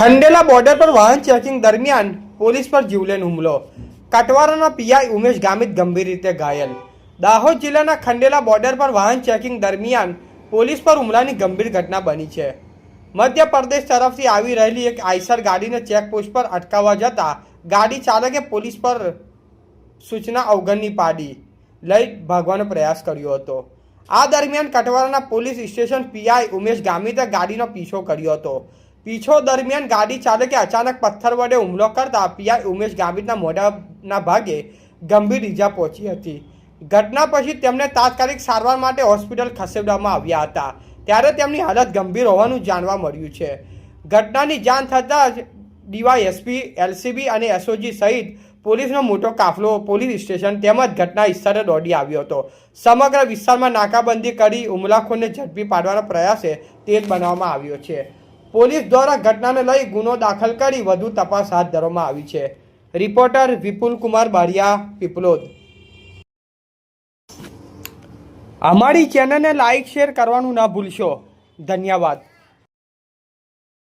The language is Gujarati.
ખંડેલા બોર્ડર પર વાહન ચેકિંગ દરમિયાન પોલીસ પર જીવલેણ હુમલો. કટવારાના પીઆઈ ઉમેશ ગામિત ગંભીર રીતે ઘાયલ. દાહોદ જિલ્લાના ખંડેલા બોર્ડર પર વાહન ચેકિંગ દરમિયાન પોલીસ પર હુમલાની ગંભીર ઘટના બની છે. મધ્યપ્રદેશ તરફથી આવી રહેલી એક આઈસર ગાડીને ચેકપોસ્ટ પર અટકાવવા જતાં ગાડી ચાલકે પોલીસ પર સૂચના અવગણની પાડી. લઈ ભાગવાનો પ્રયાસ કર્યો હતો. આ દરમિયાન કટવારાના પોલીસ સ્ટેશન પીઆઈ ઉમેશ ગામિતે ગાડીનો પીછો કર્યો હતો. પીછો દરમિયાન ગાડી ચાલકે અચાનક પથ્થર વડે હુમલો કરતા પીઆઈ ઉમેશ ગામિતના મોઢાના ભાગે ગંભીર ઈજા પહોંચી હતી. ઘટના પછી તેમને તાત્કાલિક સારવાર માટે હોસ્પિટલ ખસેડવામાં આવ્યા હતા. ત્યારે તેમની હાલત ગંભીર હોવાનું જાણવા મળ્યું છે. ઘટનાની જાણ થતાં જ ડીવાયએસપી, એલસીબી અને એસઓજી સહિત પોલીસનો મોટો કાફલો પોલીસ સ્ટેશન તેમજ ઘટના સ્થળે દોડી આવ્યો હતો. સમગ્ર વિસ્તારમાં નાકાબંધી કરી હુમલાખોરને ઝડપી પાડવાના પ્રયાસે તેજ બનાવવામાં આવ્યો છે. પોલીસ દ્વારા ઘટનાને લઈ ગુનો દાખલ કરી વધુ તપાસ હાથ ધરવામાં આવી છે. રિપોર્ટર વિપુલ કુમાર બારિયા પીપલોદ અમારી ચેનલને લાઈક, શેર કરવાનું ના ભૂલશો. ધન્યવાદ.